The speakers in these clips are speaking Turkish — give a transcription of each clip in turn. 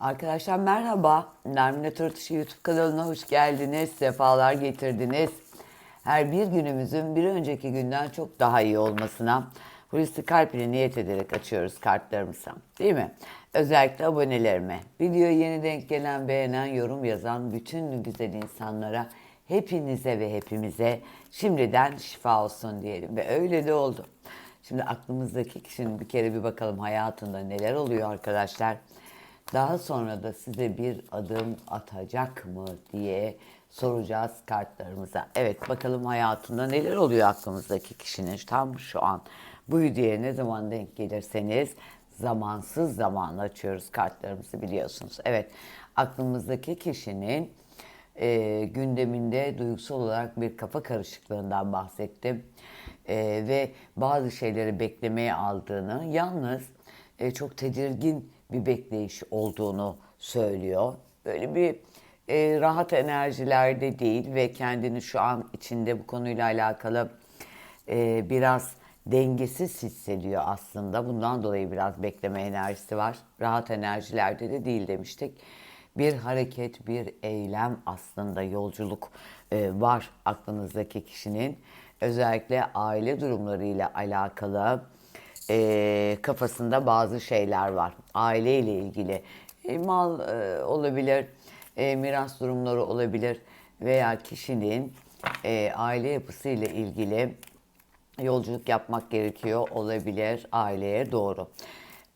Arkadaşlar merhaba. Nermine Törtüşü YouTube kanalına hoş geldiniz. Sefalar getirdiniz. Her bir günümüzün bir önceki günden çok daha iyi olmasına Hulusi Kalp ile niyet ederek açıyoruz kartlarımızı. Değil mi? Özellikle abonelerime, videoya yeni denk gelen, beğenen, yorum yazan bütün güzel insanlara, hepinize ve hepimize şimdiden şifa olsun diyelim. Ve öyle de oldu. Şimdi aklımızdaki kişinin bir kere bir bakalım hayatında neler oluyor arkadaşlar. Daha sonra da size bir adım atacak mı diye soracağız kartlarımıza. Evet bakalım hayatında neler oluyor aklımızdaki kişinin tam şu an. Bu videoya ne zaman denk gelirseniz zamansız zaman açıyoruz kartlarımızı biliyorsunuz. Evet aklımızdaki kişinin e, gündeminde duygusal olarak bir kafa karışıklığından bahsettim. E, ve bazı şeyleri beklemeye aldığını, yalnız e, çok tedirgin bir bekleyiş olduğunu söylüyor. Böyle bir e, rahat enerjilerde değil ve kendini şu an içinde bu konuyla alakalı e, biraz dengesiz hissediyor aslında. Bundan dolayı biraz bekleme enerjisi var. Rahat enerjilerde de değil demiştik. Bir hareket, bir eylem aslında yolculuk e, var aklınızdaki kişinin. Özellikle aile durumlarıyla alakalı e, kafasında bazı şeyler var. Aile ile ilgili e, mal e, olabilir, e, miras durumları olabilir veya kişinin e, aile yapısı ile ilgili yolculuk yapmak gerekiyor olabilir aileye doğru.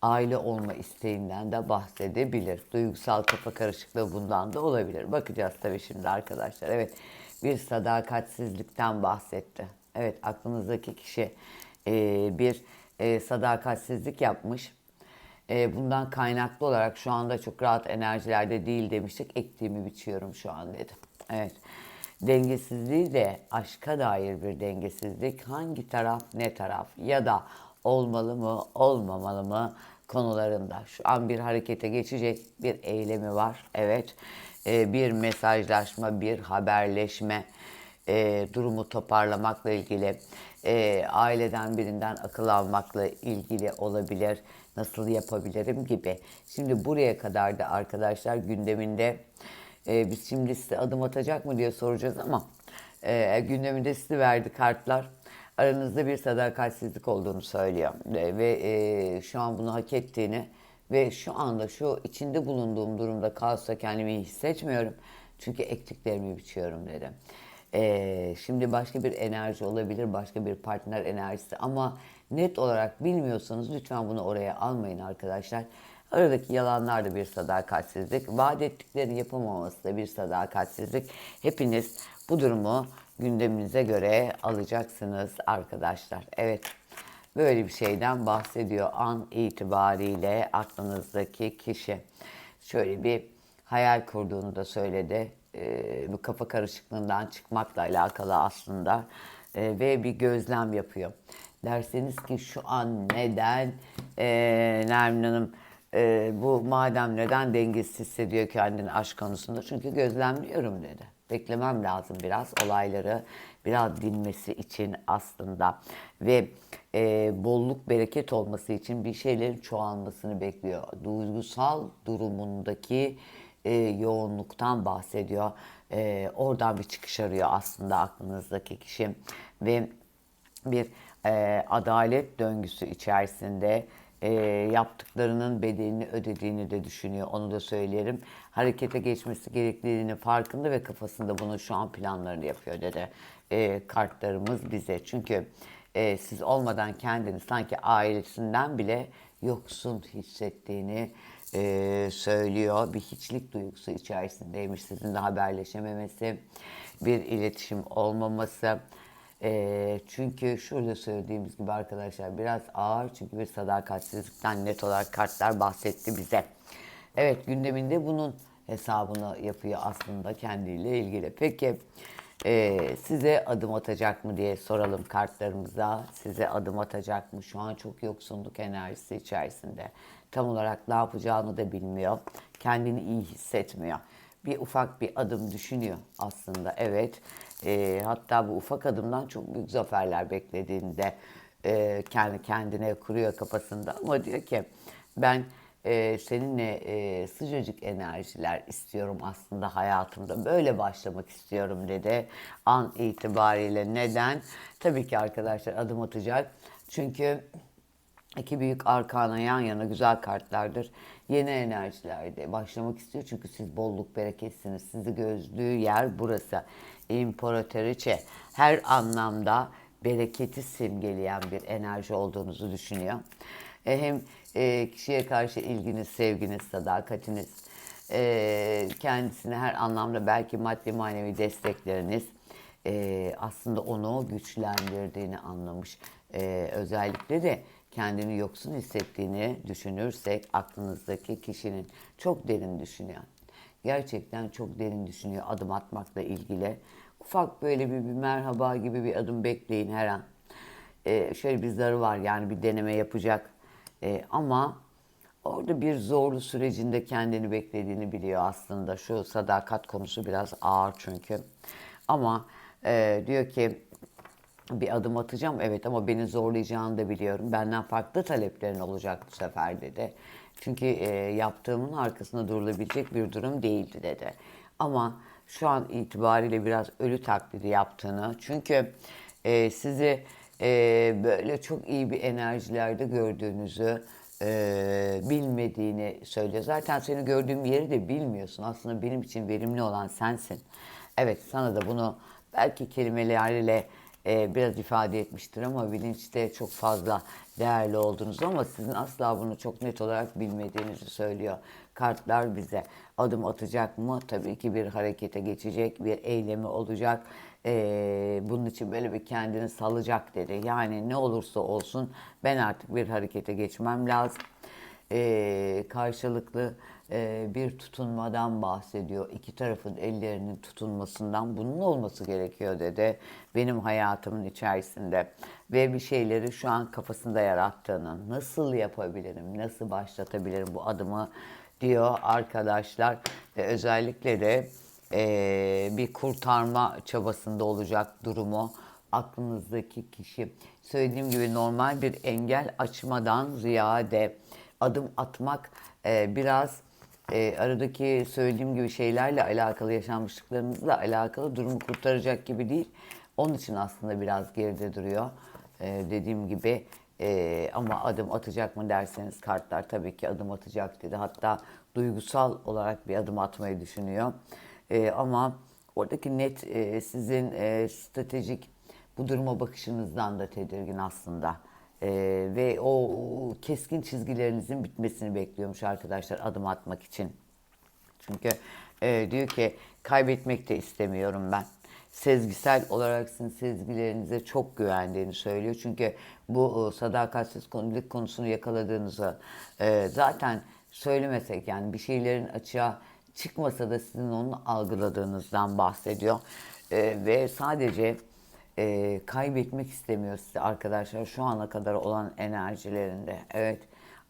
Aile olma isteğinden de bahsedebilir. Duygusal kafa karışıklığı bundan da olabilir. Bakacağız tabii şimdi arkadaşlar. Evet bir sadakatsizlikten bahsetti. Evet aklınızdaki kişi e, bir e, sadakatsizlik yapmış. E, bundan kaynaklı olarak şu anda çok rahat enerjilerde değil demiştik. Ektiğimi biçiyorum şu an dedi. Evet. Dengesizliği de aşka dair bir dengesizlik. Hangi taraf ne taraf ya da olmalı mı olmamalı mı konularında. Şu an bir harekete geçecek bir eylemi var. Evet. E, bir mesajlaşma, bir haberleşme e, durumu toparlamakla ilgili, e, aileden birinden akıl almakla ilgili olabilir, nasıl yapabilirim gibi. Şimdi buraya kadar da arkadaşlar gündeminde e, biz şimdi size adım atacak mı diye soracağız ama e, gündeminde sizi verdi kartlar. Aranızda bir sadakatsizlik olduğunu söylüyor e, ve e, şu an bunu hak ettiğini ve şu anda şu içinde bulunduğum durumda kaosta kendimi hissetmiyorum. Çünkü ektiklerimi biçiyorum dedi. Ee, şimdi başka bir enerji olabilir, başka bir partner enerjisi ama net olarak bilmiyorsanız lütfen bunu oraya almayın arkadaşlar. Aradaki yalanlar da bir sadakatsizlik, vaat ettiklerini yapamaması da bir sadakatsizlik. Hepiniz bu durumu gündeminize göre alacaksınız arkadaşlar. Evet, böyle bir şeyden bahsediyor an itibariyle aklınızdaki kişi. Şöyle bir hayal kurduğunu da söyledi e, bu kafa karışıklığından çıkmakla alakalı aslında e, ve bir gözlem yapıyor. Derseniz ki şu an neden e, Nermin Hanım e, bu madem neden dengesiz hissediyor kendini aşk konusunda? Çünkü gözlemliyorum dedi. Beklemem lazım biraz olayları biraz dinmesi için aslında ve e, bolluk bereket olması için bir şeylerin çoğalmasını bekliyor. Duygusal durumundaki e, yoğunluktan bahsediyor. E, oradan bir çıkış arıyor aslında aklınızdaki kişi ve bir e, adalet döngüsü içerisinde e, yaptıklarının bedelini ödediğini de düşünüyor. Onu da söylerim. Harekete geçmesi gerektiğini farkında ve kafasında bunun şu an planlarını yapıyor dedi. E, kartlarımız bize. Çünkü e, siz olmadan kendini sanki ailesinden bile yoksun hissettiğini e, söylüyor. Bir hiçlik duygusu içerisindeymiş sizinle haberleşememesi, bir iletişim olmaması. E, çünkü şurada söylediğimiz gibi arkadaşlar biraz ağır çünkü bir sadakatsizlikten net olarak kartlar bahsetti bize. Evet gündeminde bunun hesabını yapıyor aslında kendiyle ilgili. Peki e, size adım atacak mı diye soralım kartlarımıza. Size adım atacak mı? Şu an çok yoksunluk enerjisi içerisinde. Tam olarak ne yapacağını da bilmiyor. Kendini iyi hissetmiyor. Bir ufak bir adım düşünüyor aslında. Evet. E, hatta bu ufak adımdan çok büyük zaferler beklediğinde e, kendi kendine kuruyor kafasında. Ama diyor ki ben e, seninle e, sıcacık enerjiler istiyorum aslında hayatımda. Böyle başlamak istiyorum dedi an itibariyle. Neden? Tabii ki arkadaşlar adım atacak. Çünkü iki büyük arkana yan yana güzel kartlardır. Yeni enerjilerde başlamak istiyor çünkü siz bolluk bereketsiniz. Sizi gözlüğü yer burası. İmparatoriçe her anlamda bereketi simgeleyen bir enerji olduğunuzu düşünüyor. E, hem e, kişiye karşı ilginiz, sevginiz, sadakatiniz, e, kendisine her anlamda belki maddi manevi destekleriniz aslında onu güçlendirdiğini anlamış. Özellikle de kendini yoksun hissettiğini düşünürsek aklınızdaki kişinin çok derin düşünüyor. Gerçekten çok derin düşünüyor adım atmakla ilgili. Ufak böyle bir, bir merhaba gibi bir adım bekleyin her an. E, şöyle bir zarı var yani bir deneme yapacak. E, ama orada bir zorlu sürecinde kendini beklediğini biliyor aslında. Şu sadakat konusu biraz ağır çünkü. Ama e, diyor ki bir adım atacağım evet ama beni zorlayacağını da biliyorum. Benden farklı taleplerin olacak bu sefer dedi. Çünkü e, yaptığımın arkasında durulabilecek bir durum değildi dedi. Ama şu an itibariyle biraz ölü taklidi yaptığını çünkü e, sizi e, böyle çok iyi bir enerjilerde gördüğünüzü e, bilmediğini söylüyor. Zaten seni gördüğüm yeri de bilmiyorsun. Aslında benim için verimli olan sensin. Evet sana da bunu belki kelimelerle e, biraz ifade etmiştir ama bilinçte çok fazla değerli olduğunuzu ama sizin asla bunu çok net olarak bilmediğinizi söylüyor. Kartlar bize adım atacak mı? Tabii ki bir harekete geçecek, bir eylemi olacak. E, bunun için böyle bir kendini salacak dedi. Yani ne olursa olsun ben artık bir harekete geçmem lazım e, karşılıklı e, bir tutunmadan bahsediyor. İki tarafın ellerinin tutunmasından bunun olması gerekiyor dedi. Benim hayatımın içerisinde ve bir şeyleri şu an kafasında yarattığını nasıl yapabilirim, nasıl başlatabilirim bu adımı diyor arkadaşlar ve özellikle de e, bir kurtarma çabasında olacak durumu aklınızdaki kişi söylediğim gibi normal bir engel açmadan ziyade adım atmak e, biraz e, aradaki söylediğim gibi şeylerle alakalı yaşanmışlıklarınızla alakalı durumu kurtaracak gibi değil. Onun için aslında biraz geride duruyor. E, dediğim gibi e, ama adım atacak mı derseniz kartlar tabii ki adım atacak dedi. Hatta duygusal olarak bir adım atmayı düşünüyor. E, ama oradaki net e, sizin e, stratejik bu duruma bakışınızdan da tedirgin aslında. Ee, ve o keskin çizgilerinizin bitmesini bekliyormuş arkadaşlar adım atmak için. Çünkü e, diyor ki kaybetmek de istemiyorum ben. Sezgisel olarak sizin sezgilerinize çok güvendiğini söylüyor. Çünkü bu e, sadakatsiz konulik konusunu yakaladığınızı e, zaten söylemesek yani bir şeylerin açığa çıkmasa da sizin onu algıladığınızdan bahsediyor. E, ve sadece e, kaybetmek istemiyor size arkadaşlar şu ana kadar olan enerjilerinde. Evet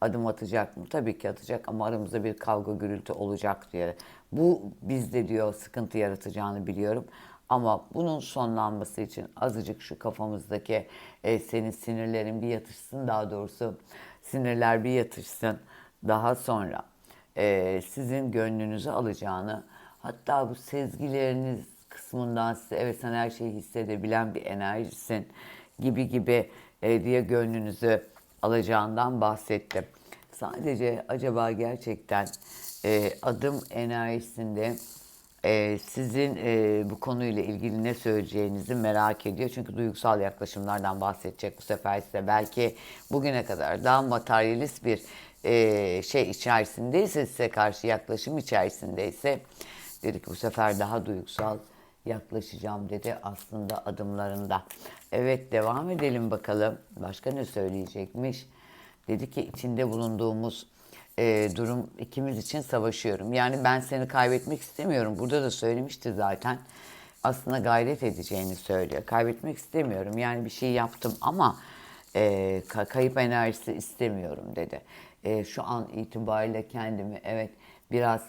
adım atacak mı? Tabii ki atacak ama aramızda bir kavga gürültü olacak diye. Bu bizde diyor sıkıntı yaratacağını biliyorum. Ama bunun sonlanması için azıcık şu kafamızdaki e, senin sinirlerin bir yatışsın daha doğrusu sinirler bir yatışsın. Daha sonra e, sizin gönlünüzü alacağını hatta bu sezgileriniz kısmından size evet sen her şeyi hissedebilen bir enerjisin gibi gibi e, diye gönlünüzü alacağından bahsettim. Sadece acaba gerçekten e, adım enerjisinde e, sizin e, bu konuyla ilgili ne söyleyeceğinizi merak ediyor. Çünkü duygusal yaklaşımlardan bahsedecek bu sefer size. Belki bugüne kadar daha materyalist bir e, şey içerisindeyse size karşı yaklaşım içerisindeyse dedik bu sefer daha duygusal yaklaşacağım dedi aslında adımlarında. Evet devam edelim bakalım. Başka ne söyleyecekmiş? Dedi ki içinde bulunduğumuz e, durum ikimiz için savaşıyorum. Yani ben seni kaybetmek istemiyorum. Burada da söylemişti zaten. Aslında gayret edeceğini söylüyor. Kaybetmek istemiyorum. Yani bir şey yaptım ama e, kayıp enerjisi istemiyorum dedi. E, şu an itibariyle kendimi evet biraz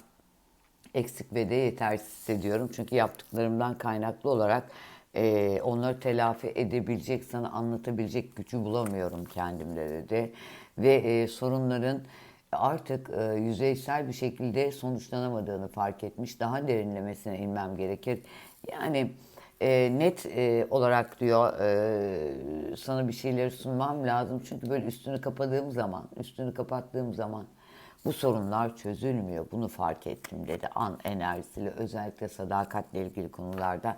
eksik ve de yetersiz hissediyorum. Çünkü yaptıklarımdan kaynaklı olarak e, onları telafi edebilecek, sana anlatabilecek gücü bulamıyorum kendimde dedi. Ve e, sorunların artık e, yüzeysel bir şekilde sonuçlanamadığını fark etmiş. Daha derinlemesine inmem gerekir. Yani e, net e, olarak diyor e, sana bir şeyleri sunmam lazım. Çünkü böyle üstünü kapadığım zaman, üstünü kapattığım zaman bu sorunlar çözülmüyor. Bunu fark ettim dedi an enerjisiyle özellikle sadakatle ilgili konularda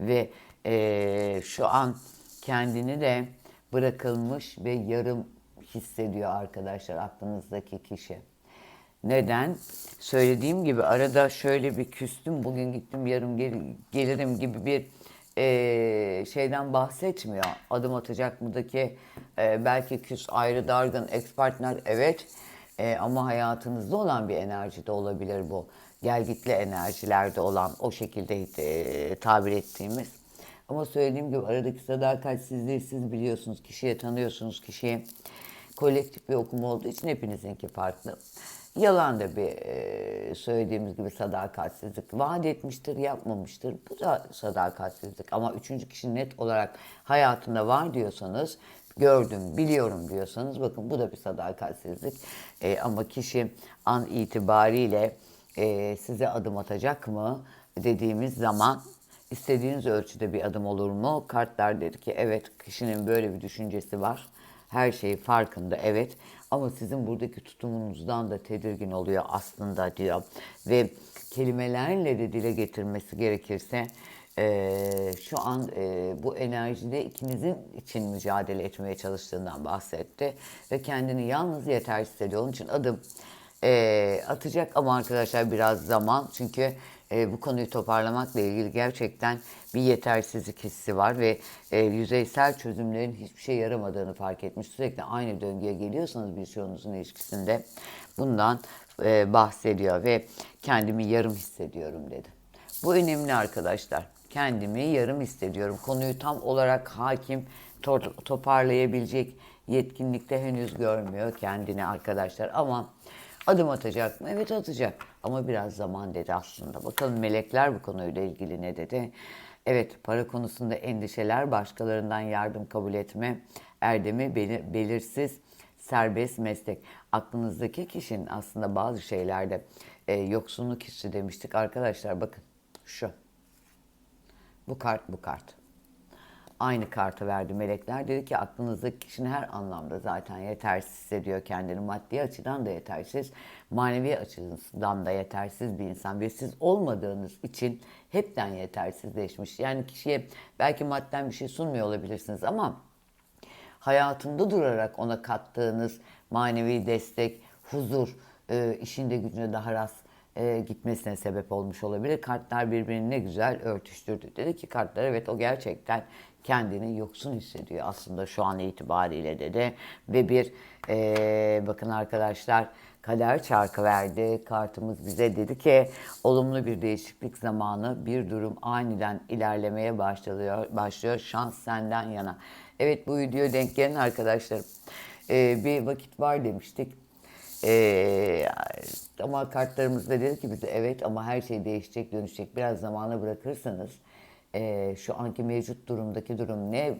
ve e, şu an kendini de bırakılmış ve yarım hissediyor arkadaşlar aklınızdaki kişi. Neden? Söylediğim gibi arada şöyle bir küstüm, bugün gittim yarın gel- gelirim gibi bir eee, şeyden bahsetmiyor. Adım atacak mıdaki eee, belki küs, ayrı, dargın, ex partner evet Eee, ama hayatınızda olan bir enerji de olabilir bu. Gelgitli enerjilerde olan o şekilde eee, tabir ettiğimiz. Ama söylediğim gibi aradaki sadakatsizliği siz biliyorsunuz, kişiye tanıyorsunuz kişiyi. Kolektif bir okuma olduğu için hepinizinki farklı. Yalan da bir e, söylediğimiz gibi sadakatsizlik. Vaat etmiştir, yapmamıştır. Bu da sadakatsizlik. Ama üçüncü kişi net olarak hayatında var diyorsanız, gördüm, biliyorum diyorsanız bakın bu da bir sadakatsizlik. E, ama kişi an itibariyle e, size adım atacak mı dediğimiz zaman istediğiniz ölçüde bir adım olur mu? Kartlar dedi ki evet kişinin böyle bir düşüncesi var. Her şey farkında evet ama sizin buradaki tutumunuzdan da tedirgin oluyor aslında diyor. Ve kelimelerle de dile getirmesi gerekirse eee, şu an eee, bu enerjide ikinizin için mücadele etmeye çalıştığından bahsetti. Ve kendini yalnız yetersiz hissediyor. Onun için adım eee, atacak ama arkadaşlar biraz zaman çünkü e, bu konuyu toparlamakla ilgili gerçekten bir yetersizlik hissi var ve e, yüzeysel çözümlerin hiçbir şey yaramadığını fark etmiş. Sürekli aynı döngüye geliyorsanız bir sorunuzun ilişkisinde bundan e, bahsediyor ve kendimi yarım hissediyorum dedi. Bu önemli arkadaşlar. Kendimi yarım hissediyorum. Konuyu tam olarak hakim, to- toparlayabilecek yetkinlikte henüz görmüyor kendini arkadaşlar ama Adım atacak mı? Evet atacak. Ama biraz zaman dedi aslında. Bakalım melekler bu konuyla ilgili ne dedi? Evet para konusunda endişeler, başkalarından yardım kabul etme, erdemi beli- belirsiz, serbest meslek. Aklınızdaki kişinin aslında bazı şeylerde e, yoksunluk hissi demiştik. Arkadaşlar bakın şu. Bu kart bu kart. Aynı kartı verdi melekler. Dedi ki aklınızdaki kişinin her anlamda zaten yetersiz hissediyor kendini. Maddi açıdan da yetersiz, manevi açıdan da yetersiz bir insan. Ve siz olmadığınız için hepten yetersizleşmiş. Yani kişiye belki madden bir şey sunmuyor olabilirsiniz ama hayatında durarak ona kattığınız manevi destek, huzur, e, işinde gücüne daha rast e, gitmesine sebep olmuş olabilir. Kartlar birbirini ne güzel örtüştürdü. Dedi ki kartlar evet o gerçekten kendini yoksun hissediyor aslında şu an itibariyle dedi. Ve bir e, bakın arkadaşlar kader çarkı verdi. Kartımız bize dedi ki olumlu bir değişiklik zamanı bir durum aniden ilerlemeye başlıyor. başlıyor. Şans senden yana. Evet bu videoya denk gelen arkadaşlarım. e, bir vakit var demiştik. Ee, ama kartlarımız da dedi ki bize evet ama her şey değişecek, dönüşecek. Biraz zamana bırakırsanız e, şu anki mevcut durumdaki durum ne?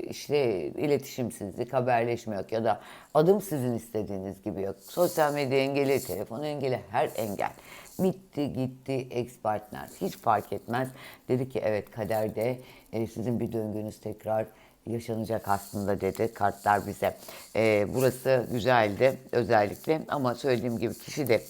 İşte iletişimsizlik, haberleşme yok ya da adım sizin istediğiniz gibi yok. Sosyal medya engeli, telefon engeli, her engel. Bitti gitti ex partner. Hiç fark etmez. Dedi ki evet kaderde e, sizin bir döngünüz tekrar yaşanacak aslında dedi kartlar bize. Ee, burası güzeldi özellikle ama söylediğim gibi kişi de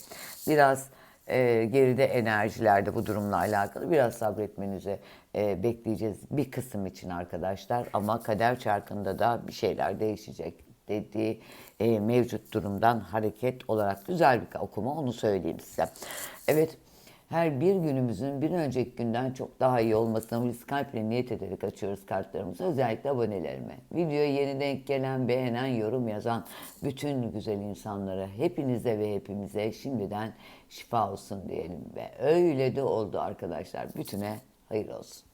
biraz e, geride enerjilerde bu durumla alakalı biraz sabretmenizi e, bekleyeceğiz bir kısım için arkadaşlar ama kader çarkında da bir şeyler değişecek dediği e, mevcut durumdan hareket olarak güzel bir okuma onu söyleyeyim size. Evet her bir günümüzün bir önceki günden çok daha iyi olmasına biz kalple niyet ederek açıyoruz kartlarımızı. Özellikle abonelerime. Videoya yeni denk gelen, beğenen, yorum yazan bütün güzel insanlara, hepinize ve hepimize şimdiden şifa olsun diyelim. Ve öyle de oldu arkadaşlar. Bütüne hayır olsun.